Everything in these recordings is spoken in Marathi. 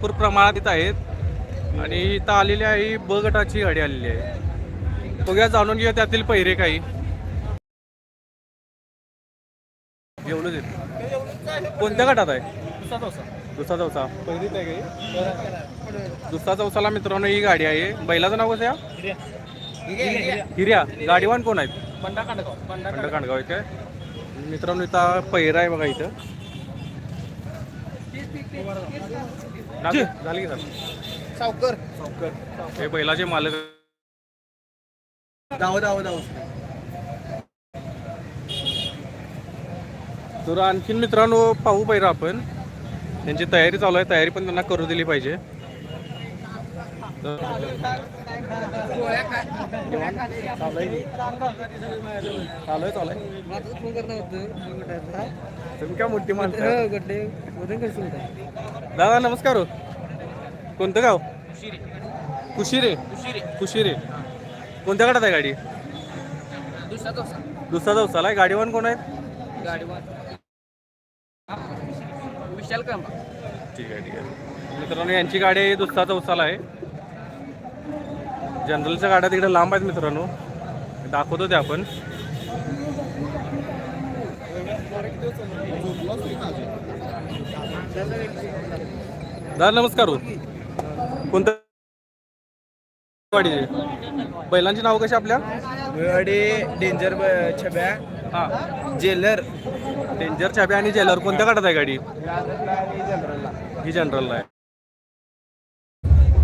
भरपूर प्रमाणात इथं आहेत. आणि इथं आलेली आहे ब गटाची गाडी आलेली आहे. बघूया जाणून घेऊया त्यातील पहिरे काही. एवढंच येत कोणत्या गटात आहे? दुसरा चौसा. पहिलीच आहे काही? दुसरा चौसाला मित्रांनो ही गाडी आहे. बैलाचं नाव कसं हिर्या गाडीवान कोण आहेत? बंडा कांडगाव कांडगाव आहे काय मित्रांनो इथं पहिरा आहे बघा इथं. झाली झाली की सर सावकर. हे बैलाचे मालक. दाव दाव दाव तर आणखीन मित्रांनो पाहू पाहिजे आपण. त्यांची तयारी चालू आहे. तयारी पण त्यांना करू दिली पाहिजे. चालू आहे चालू आहे तुम्ही काय मोठी माणसं दादा नमस्कार हो. कोणतं गाव? कुशिरे कुशिरे कोणत्या गाडात आहे गाडी? दुसरा चौसाला आहे. गाडीवान कोण आहेत? विशाल ठीक आहे ठीक आहे. मित्रांनो यांची गाडी आहे दुसरा चौसाला आहे. जनरलच्या गाड्या तिकडे लांब आहेत मित्रांनो. दाखवतो ते आपण. दादा नमस्कार हो. कोणतं? बैलांची नाव कशी आपल्या? गाडी डेंजर छब्या हा. जेलर. डेंजर छाप्या आणि जेलर. कोणत्या गाडात आहे गाडी? ही जनरलला आहे.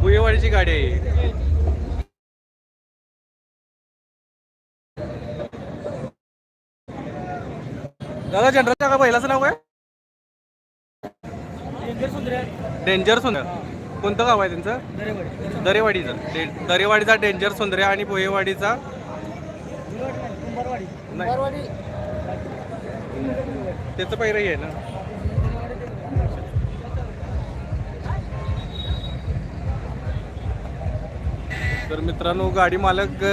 भुयेवाडीची गाडी आहे दादा जनरलच्या का बैलाचं नाव काय? डेंजर सुंदर कोणतं गाव आहे त्यांचं? दरेवाडीचं. डे- दरेवाडीचा डेंजर सुंदर्या आणि नाही. त्याचं पहिरही आहे ना. तर मित्रांनो गाडी मालक